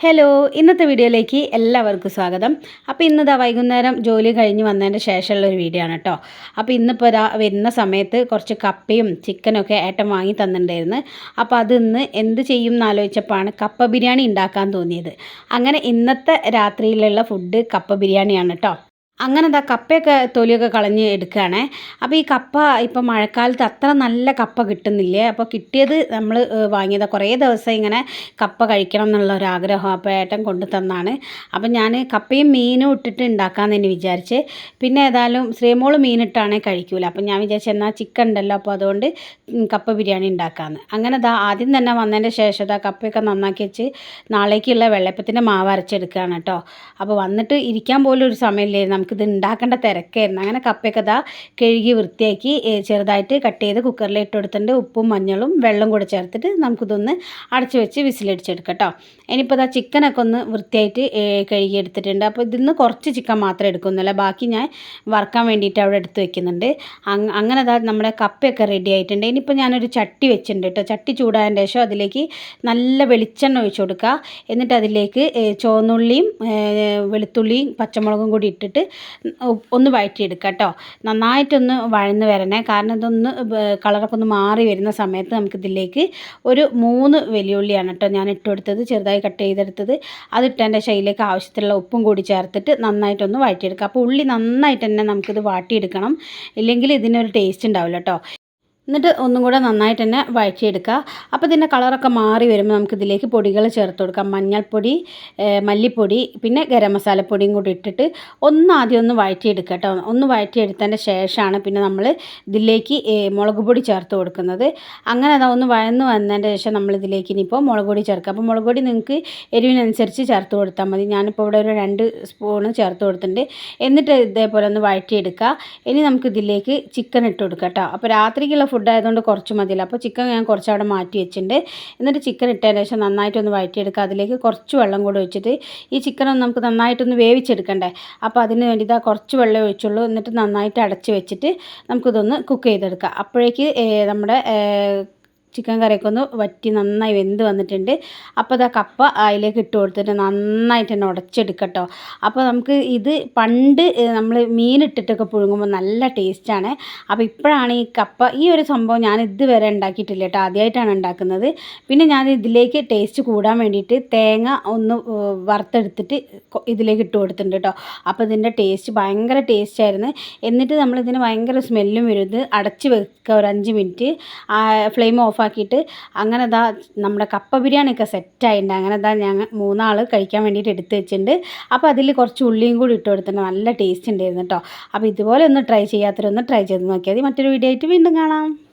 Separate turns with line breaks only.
Hello ഇന്നത്തെ വീഡിയോയിലേക്ക് എല്ലാവർക്കും സ്വാഗതം. അപ്പോൾ ഇന്നിതാ വൈകുന്നേരം ജോലി കഴിഞ്ഞ് വന്നതിന്റെ ശേഷമുള്ള ഒരു വീഡിയോ ആണ് കേട്ടോ അപ്പോൾ ഇന്നിപ്പോൾ ഇതാ വരുന്ന സമയത്ത് കുറച്ച് കപ്പയും ചിക്കനൊക്കെ ഏട്ടൻ വാങ്ങി തന്നിട്ടുണ്ടായിരുന്നു. അപ്പോൾ അത് ഇന്ന് എന്ത് ചെയ്യും എന്നാലോചിച്ചപ്പോഴാണ് കപ്പ ബിരിയാണി ഉണ്ടാക്കാൻ തോന്നിയത്. അങ്ങനെ ഇന്നത്തെ രാത്രിയിലുള്ള ഫുഡ് കപ്പ ബിരിയാണിയാണ് കേട്ടോ അങ്ങനെ എന്താ കപ്പയൊക്കെ തൊലിയൊക്കെ കളഞ്ഞ് എടുക്കുകയാണേ. അപ്പോൾ ഈ കപ്പ ഇപ്പോൾ മഴക്കാലത്ത് അത്ര നല്ല കപ്പ കിട്ടുന്നില്ലേ? അപ്പോൾ കിട്ടിയത് നമ്മൾ വാങ്ങിയത്. കുറേ ദിവസം ഇങ്ങനെ കപ്പ കഴിക്കണം എന്നുള്ള ഒരു ആഗ്രഹം അപ്പോൾ ഏട്ടൻ കൊണ്ടു തന്നാണ്. അപ്പോൾ ഞാൻ കപ്പയും മീനും ഇട്ടിട്ട് ഉണ്ടാക്കാമെന്ന് തന്നെ വിചാരിച്ച്. പിന്നെ ഏതായാലും ശ്രീമോൾ മീനിട്ടാണേ കഴിക്കൂല. അപ്പം ഞാൻ വിചാരിച്ചു എന്നാൽ ചിക്കൻ ഉണ്ടല്ലോ അപ്പോൾ അതുകൊണ്ട് കപ്പ ബിരിയാണി ഉണ്ടാക്കാമെന്ന്. അങ്ങനെ ഇതാ ആദ്യം തന്നെ വന്നതിന്റെ ശേഷം ഇതാ കപ്പയൊക്കെ നന്നാക്കി വെച്ച് നാളേക്കുള്ള വെള്ളപ്പത്തിന്റെ മാവ് അരച്ചെടുക്കുകയാണ് കേട്ടോ. അപ്പോൾ വന്നിട്ട് ഇരിക്കാൻ പോലും ഒരു സമയമില്ലായിരുന്നു. നമുക്കിത് ഉണ്ടാക്കേണ്ട തിരക്കായിരുന്നു. അങ്ങനെ കപ്പയൊക്കെ ഇതാ കഴുകി വൃത്തിയാക്കി ചെറുതായിട്ട് കട്ട് ചെയ്ത് കുക്കറിൽ ഇട്ട് ഉപ്പും മഞ്ഞളും വെള്ളം കൂടെ ചേർത്തിട്ട് നമുക്കിതൊന്ന് അടച്ച് വെച്ച് വിസിലടിച്ചെടുക്കാം കേട്ടോ ഇനിയിപ്പോൾ ഇതാ ചിക്കനൊക്കെ ഒന്ന് വൃത്തിയായിട്ട് കഴുകി എടുത്തിട്ടുണ്ട് അപ്പോൾ ഇതിന്ന് കുറച്ച് ചിക്കൻ മാത്രം എടുക്കുന്നില്ല ബാക്കി ഞാൻ വറുക്കാൻ വേണ്ടിയിട്ട് അവിടെ എടുത്ത് വെക്കുന്നുണ്ട്. അങ്ങനെ അതാ നമ്മുടെ കപ്പയൊക്കെ റെഡി ആയിട്ടുണ്ട്. ഇനിയിപ്പോൾ ഞാനൊരു ചട്ടി വെച്ചിട്ടുണ്ട് കേട്ടോ ചട്ടി ചൂടായതിന്റെ ശേഷം അതിലേക്ക് നല്ല വെളിച്ചെണ്ണ ഒഴിച്ചു കൊടുക്കുക എന്നിട്ട് അതിലേക്ക് ചുവന്നുള്ളിയും വെളുത്തുള്ളിയും പച്ചമുളകും കൂടി ഇട്ടിട്ട് ഒന്ന് വഴറ്റിയെടുക്കുക കേട്ടോ. നന്നായിട്ടൊന്ന് വഴന്ന് വരണേ. കാരണം ഇതൊന്ന് കളറൊക്കെ ഒന്ന് മാറി വരുന്ന സമയത്ത് നമുക്കിതിലേക്ക് ഒരു മൂന്ന് വലിയുള്ളിയാണ് കേട്ടോ ഞാൻ ഇട്ട് ചെറുതായി കട്ട് ചെയ്തെടുത്തത്. അതിട്ടതിന്റെ ശൈലിക്ക് ആവശ്യത്തിലുള്ള ഉപ്പും കൂടി ചേർത്തിട്ട് നന്നായിട്ടൊന്ന് വഴറ്റിയെടുക്കുക അപ്പോൾ ഉള്ളി നന്നായിട്ട് തന്നെ നമുക്കിത് വാട്ടിയെടുക്കണം. ഇല്ലെങ്കിൽ ഇതിനൊരു ടേസ്റ്റ് ഉണ്ടാവില്ല കേട്ടോ. എന്നിട്ട് ഒന്നും കൂടെ നന്നായിട്ട് തന്നെ വഴറ്റിയെടുക്കുക. അപ്പോൾ ഇതിന്റെ കളറൊക്കെ മാറി വരുമ്പോൾ നമുക്ക് ഇതിലേക്ക് പൊടികൾ ചേർത്ത് കൊടുക്കാം. മഞ്ഞൾപ്പൊടി മല്ലിപ്പൊടി പിന്നെ ഗരം മസാലപ്പൊടിയും കൂടി ഇട്ടിട്ട് ഒന്ന് ആദ്യം ഒന്ന് വഴറ്റിയെടുക്കുക കേട്ടോ. ഒന്ന് വഴറ്റിയെടുത്തതിന്റെ ശേഷമാണ് പിന്നെ നമ്മൾ ഇതിലേക്ക് മുളക് പൊടി ചേർത്ത് കൊടുക്കുന്നത്. അങ്ങനെ അതാ ഒന്ന് വഴന്ന് വന്നതിന്റെ ശേഷം നമ്മൾ ഇതിലേക്ക് ഇനിയിപ്പോൾ മുളക് പൊടി ചേർക്കുക. അപ്പോൾ മുളക് പൊടി നിങ്ങൾക്ക് എരിവിനനുസരിച്ച് ചേർത്ത് കൊടുത്താൽ മതി. ഞാനിപ്പോൾ ഇവിടെ ഒരു രണ്ട് സ്പൂണ് ചേർത്ത് കൊടുത്തിട്ടുണ്ട്. എന്നിട്ട് ഇതേപോലെ ഒന്ന് വഴറ്റിയെടുക്കുക. ഇനി നമുക്ക് ഇതിലേക്ക് ചിക്കൻ ഇട്ട് കൊടുക്കാം കേട്ടോ. അപ്പോൾ രാത്രിക്കുള്ള ആയതുകൊണ്ട് കുറച്ച് മതിയല്ലോ. അപ്പോൾ ചിക്കൻ ഞാൻ കുറച്ച് അവിടെ മാറ്റി വെച്ചിട്ടുണ്ട്. എന്നിട്ട് ചിക്കൻ ഇട്ടതിന് ശേഷം നന്നായിട്ടൊന്ന് വഴറ്റിയെടുക്കുക. അതിലേക്ക് കുറച്ച് വെള്ളം കൂടി ഒഴിച്ചിട്ട് ഈ ചിക്കൻ ഒന്ന് നമുക്ക് നന്നായിട്ടൊന്ന് വേവിച്ചെടുക്കണ്ടേ. അപ്പോൾ അതിന് വേണ്ടി ഇതാ കുറച്ച് വെള്ളം ഒഴിച്ചുള്ളൂ. എന്നിട്ട് നന്നായിട്ട് അടച്ച് വെച്ചിട്ട് നമുക്കിതൊന്ന് കുക്ക് ചെയ്തെടുക്കാം. അപ്പോഴേക്ക് നമ്മുടെ ചിക്കൻ കറിയൊക്കെ ഒന്ന് വറ്റി നന്നായി വെന്ത് വന്നിട്ടുണ്ട്. അപ്പോൾ അതാ കപ്പ അതിലേക്ക് ഇട്ട് കൊടുത്തിട്ട് നന്നായിട്ട് തന്നെ ഉടച്ചെടുക്കട്ടോ. അപ്പോൾ നമുക്ക് ഇത് പണ്ട് നമ്മൾ മീനിട്ടിട്ടൊക്കെ പുഴുങ്ങുമ്പോൾ നല്ല ടേസ്റ്റാണ് അപ്പോൾ ഇപ്പോഴാണ് ഈ കപ്പ ഈ ഒരു സംഭവം ഞാൻ ഇതുവരെ ഉണ്ടാക്കിയിട്ടില്ല കേട്ടോ. ആദ്യമായിട്ടാണ് ഉണ്ടാക്കുന്നത്. പിന്നെ ഞാൻ ഇതിലേക്ക് ടേസ്റ്റ് കൂടാൻ വേണ്ടിയിട്ട് തേങ്ങ ഒന്ന് വറുത്തെടുത്തിട്ട് ഇതിലേക്ക് ഇട്ട് കൊടുത്തിട്ടുണ്ട് കേട്ടോ. അപ്പോൾ ഇതിന്റെ ടേസ്റ്റ് ഭയങ്കര ടേസ്റ്റ് ആയിരുന്നു. എന്നിട്ട് നമ്മളിതിന് ഭയങ്കര സ്മെല്ലും വരും. ഇത് അടച്ച് വെക്കുക ഒരു അഞ്ച് മിനിറ്റ് ഫ്ലെയിം ഓഫ് ഓഫാക്കിയിട്ട് അങ്ങനെ ഇതാ നമ്മുടെ കപ്പ ബിരിയാണിയൊക്കെ സെറ്റായിട്ടുണ്ട് അങ്ങനെ ഇതാ ഞങ്ങൾ മൂന്നാൾ കഴിക്കാൻ വേണ്ടിയിട്ട് എടുത്ത് വെച്ചിട്ടുണ്ട് അപ്പോൾ അതിൽ കുറച്ച് ഉള്ളിയും കൂടി ഇട്ട് കൊടുത്തിട്ടുണ്ട്. നല്ല ടേസ്റ്റ് ഉണ്ടായിരുന്നു കേട്ടോ അപ്പോൾ ഇതുപോലെ ഒന്ന് ട്രൈ ചെയ്യാത്തവരൊന്ന് ട്രൈ ചെയ്ത് നോക്കിയാൽ മതി. മറ്റൊരു വീഡിയോ ആയിട്ട് വീണ്ടും കാണാം.